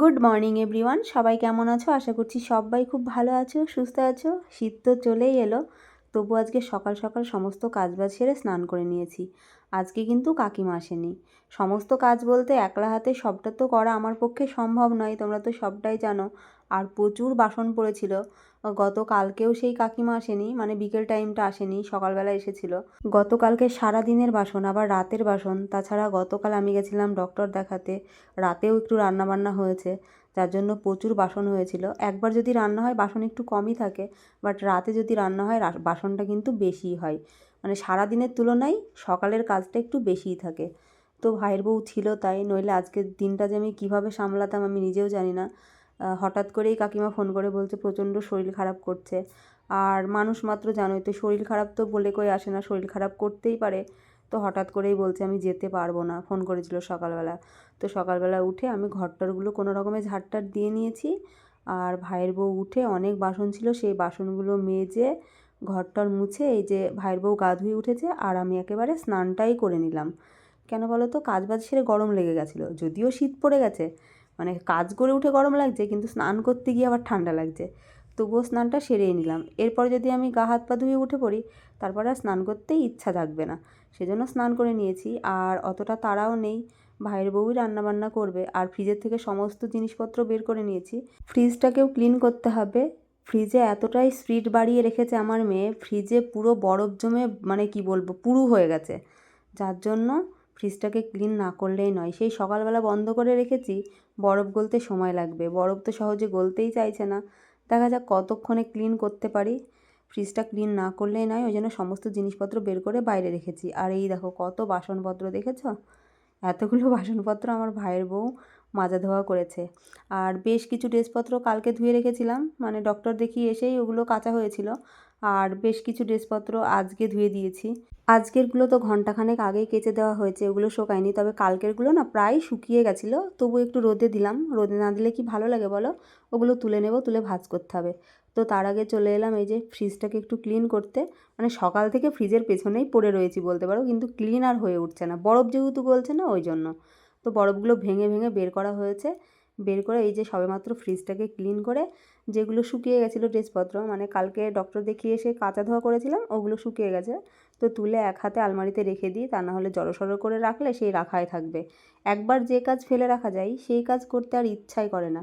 Good morning everyone সবাই কেমন আছো? আশা করছি সবাই খুব ভালো আছো, সুস্থ আছো। শীত তো চলেই এলো তবু আজকে সকাল সকাল সমস্ত কাজবাজ সেরে স্নান করে নিয়েছি। আজকে কিন্তু কাকিমা আসেনি। সমস্ত কাজ বলতে একলা হাতে সবটা তো করা আমার পক্ষে সম্ভব নয়, তোমরা তো সবটাই জানো। আর প্রচুর বাসন পড়েছিল। গতকালকেও সেই কাকিমা আসেনি মানে বিকেল টাইমটা আসেনি, সকালবেলা এসেছিল। গতকালকে সারা দিনের বাসন, আবার রাতের বাসন। তাছাড়া গতকাল আমি গেছিলাম ডক্টর দেখাতে, রাতেও একটু রান্নাবান্না হয়েছে, যার জন্য প্রচুর বাসন হয়েছিল। একবার যদি রান্না হয়, বাসন একটু কমই থাকে, বাট রাতে যদি রান্না হয় বাসনটা কিন্তু বেশিই হয়। মানে সারা দিনের তুলনায় সকালের কাজটা একটু বেশিই থাকে। তো ভাইয়ের বউ ছিল তাই, নইলে আজকের দিনটা যে আমি কীভাবে সামলাতাম আমি নিজেও জানি না। হঠাৎ করেই কাকিমা ফোন করে বলছে, প্রচণ্ড শরীর খারাপ করছে। আর মানুষ মাত্র জানোই, তো শরীর খারাপ তো বলে কই আসে না, শরীর খারাপ করতেই পারে। তো হঠাৎ করেই বলছে, আমি যেতে পারব না। ফোন করেছিল সকালবেলা। তো সকালবেলা উঠে আমি ঘরটরগুলো কোনো রকমে ঝাড়টার দিয়ে নিয়েছি। আর ভাইয়ের বউ উঠে অনেক বাসন ছিল, সেই বাসনগুলো মেজে ঘরটর মুছে এই যে ভাইয়ের বউ গা ধুয়ে উঠেছে, আর আমি একেবারে স্নানটাই করে নিলাম। কেন বলো তো, কাজ বাজ সেরে গরম লেগে গেছিল, যদিও শীত পড়ে গেছে। মানে কাজ করে উঠে গরম লাগছে, কিন্তু স্নান করতে গিয়ে আবার ঠান্ডা লাগছে। তবুও স্নানটা সেরেই নিলাম। এরপর যদি আমি গা হাত পা ধুয়ে উঠে পড়ি, তারপর আর স্নান করতেই ইচ্ছা থাকবে না। সেজন্য স্নান করে নিয়েছি, আর অতটা তাড়াও নেই। ভাইয়ের বউই রান্নাবান্না করবে, আর ফ্রিজের থেকে সমস্ত জিনিসপত্র বের করে নিয়েছি। ফ্রিজটাকেও ক্লিন করতে হবে। ফ্রিজে এতটাই স্পিড বাড়িয়ে রেখেছে আমার মেয়ে, ফ্রিজে পুরো বরফ জমে মানে কি বলব, পুরু হয়ে গেছে। যার জন্য ফ্রিজটাকে ক্লিন না করলেই নয়। সেই সকালবেলা বন্ধ করে রেখেছি বরফ গলতে সময় লাগবে। বরফ তো সহজে গলতেই চাইছে না। দেখা যাক কতক্ষণে ক্লিন করতে পারি। ফ্রিজটা ক্লিন না করলেই নয়, ওই জন্য সমস্ত জিনিসপত্র বের করে বাইরে রেখেছি। আর এই দেখো কত বাসনপত্র, দেখেছ? এতগুলো বাসনপত্র আমার ভাইয়ের বউ মাজা ধোয়া করেছে। আর বেশ কিছু ড্রেসপত্র কালকে ধুয়ে রেখেছিলাম। মানে ডক্টর দেখিয়ে এসেই ওগুলো কাঁচা হয়েছিল। আর বেশ কিছু ড্রেসপত্র আজকে ধুয়ে দিয়েছি। আজকেরগুলো তো ঘন্টাখানেক আগেই কেচে দেওয়া হয়েছে ওগুলো শোকায়নি। তবে কালকেরগুলো না প্রায় শুকিয়ে গেছিল। তবু একটু রোদে দিলাম। রোদে না দিলে কি ভালো লাগে বলো? ওগুলো তুলে নেব, তুলে ভাজ করতে হবে। তো তার আগে চলে এলাম এই যে ফ্রিজটাকে একটু ক্লিন করতে। মানে সকাল থেকে ফ্রিজের পেছনেই পড়ে রয়েছি বলতে পারো। কিন্তু ক্লিন আর হয়ে উঠছে না। বরফ যেহেতু গলছে না, ওই জন্য। তো বরফগুলো ভেঙে ভেঙে বের করা হয়েছে। বের করে এই যে সবেমাত্র ফ্রিজটাকে ক্লিন করে যেগুলো শুকিয়ে গেছিল ড্রেসপত্র মানে কালকে ডক্টর দেখিয়ে এসে কাঁচা ধোয়া করেছিলাম, ওগুলো শুকিয়ে গেছে। তো তুলে এক হাতে আলমারিতে রেখে দিই, তা না হলে জড়সড়ো করে রাখলে সেই রাখাই থাকবে। একবার যে কাজ ফেলে রাখা যায়, সেই কাজ করতে আর ইচ্ছাই করে না।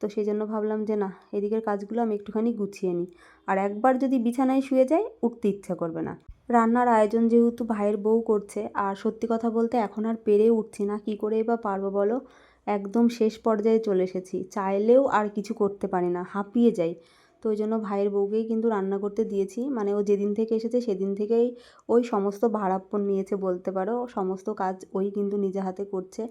তো সেই জন্য ভাবলাম যে না, এদিকের কাজগুলো আমি একটুখানি গুছিয়ে নিই। আর একবার যদি বিছানায় শুয়ে যাই, উঠতে ইচ্ছা করবে না। রান্নার আয়োজন যেহেতু ভাইয়ের বউ করছে, আর সত্যি কথা বলতে এখন আর পেরে উঠছি না, কি করে বা পারব বলো? একদম শেষ পর্যায়ে চলে এসেছি, চাইলেও আর কিছু করতে পারি না, হাঁপিয়ে যাই। তো ওই জন্য ভাইয়ের বউকেই কিন্তু রান্না করতে দিয়েছি। মানে ও যেদিন থেকে এসেছে সেদিন থেকেই ওই সমস্ত ভাড়াপ্পন নিয়েছে বলতে পারো। সমস্ত কাজ ওই কিন্তু নিজে হাতে করছে।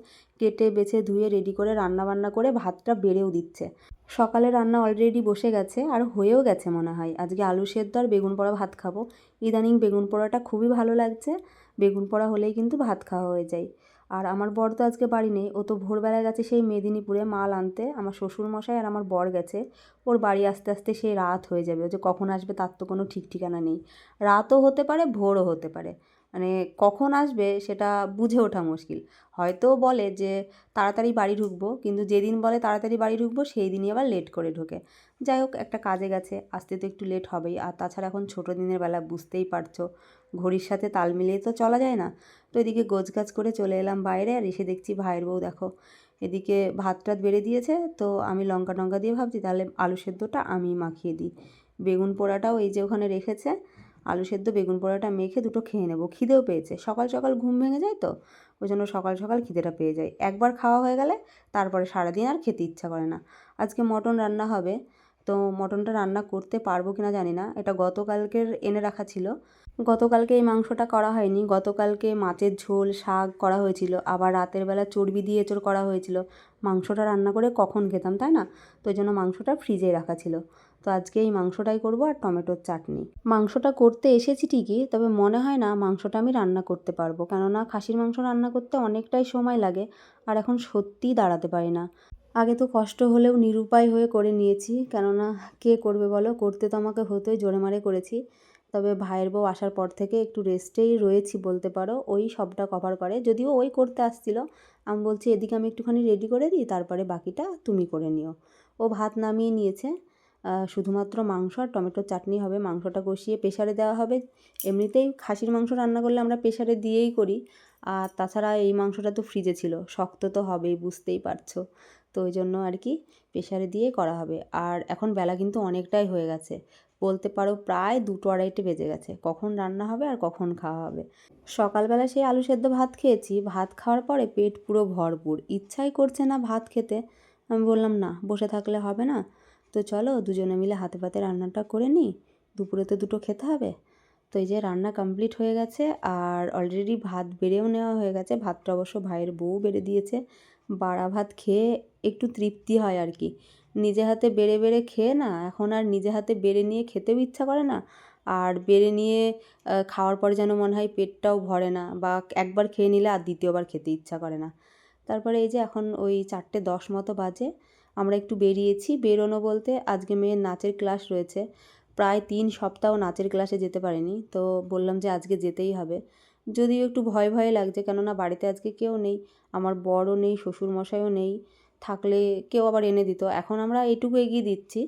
কেটে, বেছে, ধুয়ে রেডি করে রান্না বান্না করে ভাতটা বেড়েও দিচ্ছে। সকালে রান্না অলরেডি বসে গেছে আর হয়েও গেছে মনে হয়। আজকে আলু সেদ্ধ আর বেগুন পোড়া ভাত খাব। ইদানিং বেগুন পোড়াটা খুবই ভালো লাগছে। বেগুন পোড়া হলেই কিন্তু ভাত খাওয়া হয়ে যায়। আর আমার বর তো আজকে বাড়ি নেই। ও তো ভোরবেলা গেছে সেই মেদিনীপুরে মাল আনতে। আমার শ্বশুরমশাই আর আমার বর গেছে। ওর বাড়ি আস্তে আস্তে সেই রাত হয়ে যাবে। যে কখন আসবে তার তো কোনো ঠিক ঠিকানা নেই। রাতও হতে পারে, ভোরও হতে পারে। মানে কখন আসবে সেটা বুঝে ওঠা মুশকিল। হয়তো বলে যে তাড়াতাড়ি বাড়ি ঢুকবো, কিন্তু যেদিন বলে তাড়াতাড়ি বাড়ি ঢুকবো সেই দিনই আবার লেট করে ঢোকে। যাই হোক, একটা কাজে গেছে, আসতে তো একটু লেট হবেই। আর তাছাড়া এখন ছোটো দিনের বেলা বুঝতেই পারছ, ঘড়ির সাথে তাল মিলিয়ে তো চলা যায় না। তো এদিকে গোছগাছ করে চলে এলাম বাইরে আর এসে দেখছি ভাইয়ের বউ দেখো। এদিকে ভাত টাত বেড়ে দিয়েছে, তো আমি লঙ্কা টঙ্কা দিয়ে ভাবছি তাহলে আলু সেদ্ধটা আমি মাখিয়ে দিই। বেগুন পোড়াটাও এই যে ওখানে রেখেছে, আলু সেদ্ধ বেগুন পোড়াটা মেখে দুটো খেয়ে নেব, খিদেও পেয়েছে। সকাল সকাল ঘুম ভেঙে যায় তো, ওই জন্য সকাল সকাল খিদেটা পেয়ে যায়। একবার খাওয়া হয়ে গেলে তারপরে সারাদিন আর খেতে ইচ্ছা করে না। আজকে মটন রান্না হবে, তো মটনটা রান্না করতে পারব কিনা জানি না, এটা গতকালকের এনে রাখা ছিল। গতকালকে এই মাংসটা করা হয়নি। গতকালকে মাছের ঝোল, শাক করা হয়েছিল। আবার রাতের বেলা চর্বি দিয়ে এঁচড় করা হয়েছিল। মাংসটা রান্না করে কখন খেতাম, তাই না? তো জন্য মাংসটা ফ্রিজে রাখা ছিল। তো আজকে এই মাংসটাই করব আর টমেটোর চাটনি। মাংসটা করতে এসেছি ঠিকই, তবে মনে হয় না মাংসটা আমি রান্না করতে পারব। কেননা খাসির মাংস রান্না করতে অনেকটাই সময় লাগে আর এখন সত্যিই দাঁড়াতে পারি না। আগে তো কষ্ট হলেও নিরুপায় হয়ে করে নিয়েছি। কেননা কে করবে বলো? করতে তো আমাকে হতোই জোরে মারে করেছি। তবে ভাইয়ের বউ আসার পর থেকে একটু রেস্টেই রয়েছি বলতে পারো। ওই সবটা কভার করে। যদিও ওই করতে আসছিল। আমি বলছি, এদিকে আমি একটুখানি রেডি করে দিই, তারপরে বাকিটা তুমি করে নিও। ও ভাত নামিয়ে নিয়েছে। শুধুমাত্র মাংস আর টমেটোর চাটনি হবে। মাংসটা কষিয়ে প্রেশারে দেওয়া হবে। এমনিতেই খাসির মাংস রান্না করলে আমরা প্রেশারে দিয়েই করি। আর তাছাড়া এই মাংসটা তো ফ্রিজে ছিল। শক্ত তো হবেই, বুঝতেই পারছ। তো ওই জন্য আর কি প্রেশারে দিয়েই করা হবে। আর এখন বেলা কিন্তু অনেকটাই হয়ে গেছে। বলতে পারো প্রায় দুটো আড়াইটে বেজে গেছে। কখন রান্না হবে আর কখন খাওয়া হবে? সকালবেলা সেই আলু সেদ্ধ ভাত খেয়েছি। ভাত খাওয়ার পরে পেট পুরো ভরপুর। ইচ্ছাই করছে না ভাত খেতে। আমি বললাম, না, বসে থাকলে হবে না। তো চলো দুজনে মিলে হাতে পাতে রান্নাটা করে নিই। দুপুরে তো দুটো খেতে হবে। তো এই যে রান্না কমপ্লিট হয়ে গেছে আর অলরেডি ভাত বেড়েও নেওয়া হয়ে গেছে। ভাতটা অবশ্য ভাইয়ের বউ বেড়ে দিয়েছে। বাড়া ভাত খেয়ে একটু তৃপ্তি হয় আর কি। নিজে হাতে বেড়ে বেড়ে খেয়ে না, এখন আর নিজে হাতে বেড়ে নিয়ে খেতেও ইচ্ছা করে না। আর বেড়ে নিয়ে খাওয়ার পরে যেন মনে হয় পেটটাও ভরে না বা একবার খেয়ে নিলে আর দ্বিতীয়বার খেতে ইচ্ছা করে না। তারপরে এই যে এখন ওই চারটে দশ মতো বাজে, আমরা একটু বেরিয়েছি। বেরোনো বলতে আজকে মেয়ের নাচের ক্লাস রয়েছে। প্রায় তিন সপ্তাহ নাচের ক্লাসে যেতে পারিনি। তো বললাম যে আজকে যেতেই হবে। যদিও একটু ভয় ভয় লাগছে কেননা বাড়িতে আজকে কেউ নেই, আমার বড়ও নেই, শ্বশুরমশাইও নেই। থাকলে কেউ আবার এনে দিত। এখন আমরা এইটুকু এগিয়ে দিচ্ছি,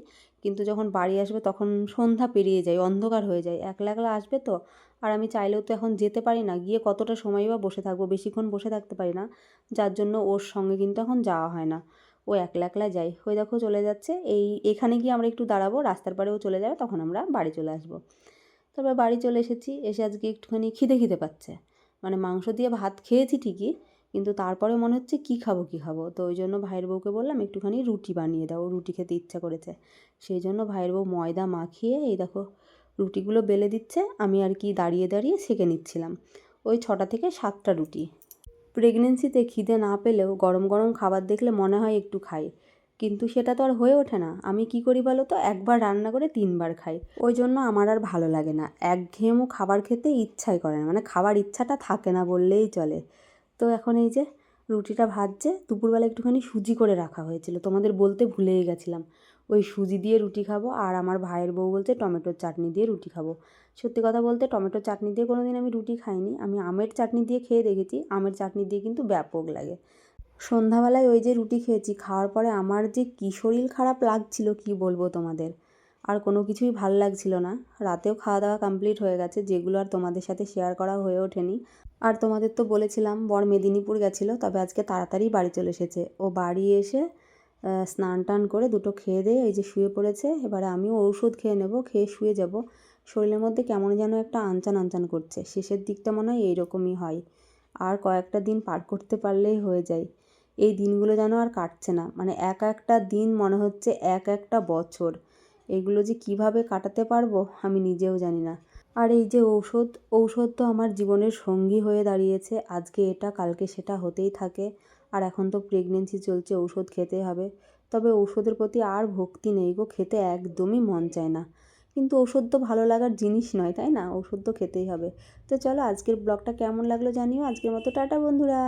কিন্তু যখন বাড়ি আসবে তখন সন্ধ্যা পেরিয়ে যায়, অন্ধকার হয়ে যায়। একলা একলা আসবে তো? আর আমি চাইলেও তো এখন যেতে পারি না, গিয়ে কতটা সময় বা বসে থাকব, বেশিক্ষণ বসে থাকতে পারি না, যার জন্য ওর সঙ্গে কিন্তু এখন যাওয়া হয় না। ও একলা একলা যাই ওই দেখো চলে যাচ্ছে, এই এখানে গিয়ে আমরা একটু দাঁড়াবো, রাস্তার পাড়েও চলে যাবে, তখন আমরা বাড়ি চলে আসব। তারপর বাড়ি চলে এসেছি, এসে আজকে একটুখানি খিদে খিদে পাচ্ছে। মানে মাংস দিয়ে ভাত খেয়েছি ঠিকই কিন্তু তারপরে মনে হচ্ছে কী খাব কী খাব? তো ওই জন্য ভাইয়ের বউকে বললাম, একটুখানি রুটি বানিয়ে দাও। রুটি খেতে ইচ্ছা করেছে। সেই জন্য ভাইয়ের বউ ময়দা মাখিয়ে, এই দেখো, রুটিগুলো বেলে দিচ্ছে, আমি আর কি দাঁড়িয়ে দাঁড়িয়ে সেঁকে নিচ্ছিলাম। ওই ছটা থেকে সাতটা রুটি। প্রেগনেন্সিতে খিদে না পেলেও গরম গরম খাবার দেখলে মনে হয় একটু খাই। কিন্তু সেটা তো আর হয়ে ওঠে না। আমি কি করি বলো তো? একবার রান্না করে তিনবার খাই। ওই জন্য আমার আর ভালো লাগে না। একঘেয়েমো খাবার খেতে ইচ্ছাই করে না। মানে খাবার ইচ্ছাটা থাকে না বললেই চলে। তো এখন এই যে রুটিটা ভাজছে, দুপুরবেলা একটুখানি সুজি করে রাখা হয়েছিল। তোমাদের বলতে ভুলেই গেছিলাম। ওই সুজি দিয়ে রুটি খাব আর আমার ভাইয়ের বউ বলছে টমেটোর চাটনি দিয়ে রুটি খাব। সত্যি কথা বলতে টমেটোর চাটনি দিয়ে কোনো দিন আমি রুটি খাইনি। আমি আমের চাটনি দিয়ে খেয়ে দেখেছি। আমের চাটনি দিয়ে কিন্তু ব্যাপক লাগে। সন্ধ্যাবেলায় ওই যে রুটি খেয়েছি, খাওয়ার পরে আমার যে কী শরীর খারাপ লাগছিল কি বলব তোমাদের? আর কোনো কিছুই ভালো লাগছিল না। রাতেও খাওয়া দাওয়া কমপ্লিট হয়ে গেছে, যেগুলো আর তোমাদের সাথে শেয়ার করা হয়ে ওঠেনি। আর তোমাদের তো বলেছিলাম, বর মেদিনীপুর গেছিল, তবে আজকে তাড়াতাড়ি বাড়ি চলে এসেছে। ও বাড়ি এসে স্নান টান করে দুটো খেয়ে দিয়ে এই যে শুয়ে পড়েছে, এবারে আমিও ঔষধ খেয়ে নেব, খেয়ে শুয়ে যাব। শরীরের মধ্যে কেমন যেন একটা আনচান আনচান করছে, শেষের দিকটা মনে হয় এইরকমই হয়। আর কয়েকটা দিন পার করতে পারলেই হয়ে যায়। এই দিনগুলো যেন আর কাটছে না মানে এক একটা দিন মনে হচ্ছে এক একটা বছর। এগুলো যে কীভাবে কাটাতে পারব আমি নিজেও জানি না। আর এই যে ঔষধ ঔষধ তো আমার জীবনের সঙ্গী হয়ে দাঁড়িয়েছে। আজকে এটা, কালকে সেটা হতেই থাকে। আর এখন তো প্রেগনেন্সি চলছে, ঔষধ খেতে হবে। তবে ঔষধের প্রতি আর ভক্তি নেই গো, খেতে একদমই মন চায় না। কিন্তু ওষুধ তো ভালো লাগার জিনিস নয়, তাই না? ওষুধ তো খেতেই হবে। তো চলো আজকের ব্লগটা কেমন লাগল জানিও। আজকের মতো টাটা বন্ধুরা।